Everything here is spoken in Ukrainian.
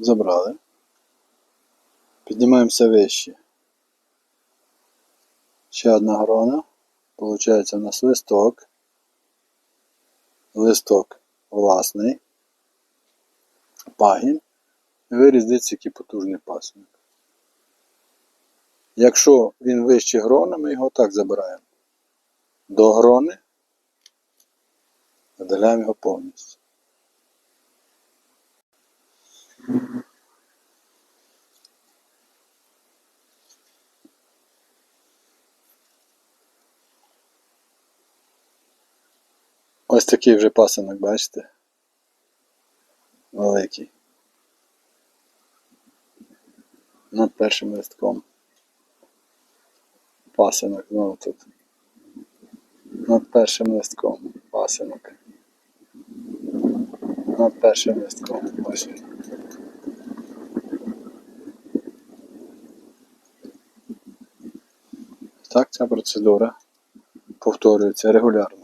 Забрали. Піднімаємося вище. Ще одна грона. Получається у нас листок. Листок власний. Пагін. Виріз дивіться, потужний пасинок. Якщо він вище грона, ми його так забираємо. До грони. Видаляємо його повністю. Ось такий вже пасинок, бачите? Великий. Над першим листком. Пасинок знову тут. Над першим листком. Пасинок. Над першим листком. Ось він. Так ця процедура повторюється регулярно.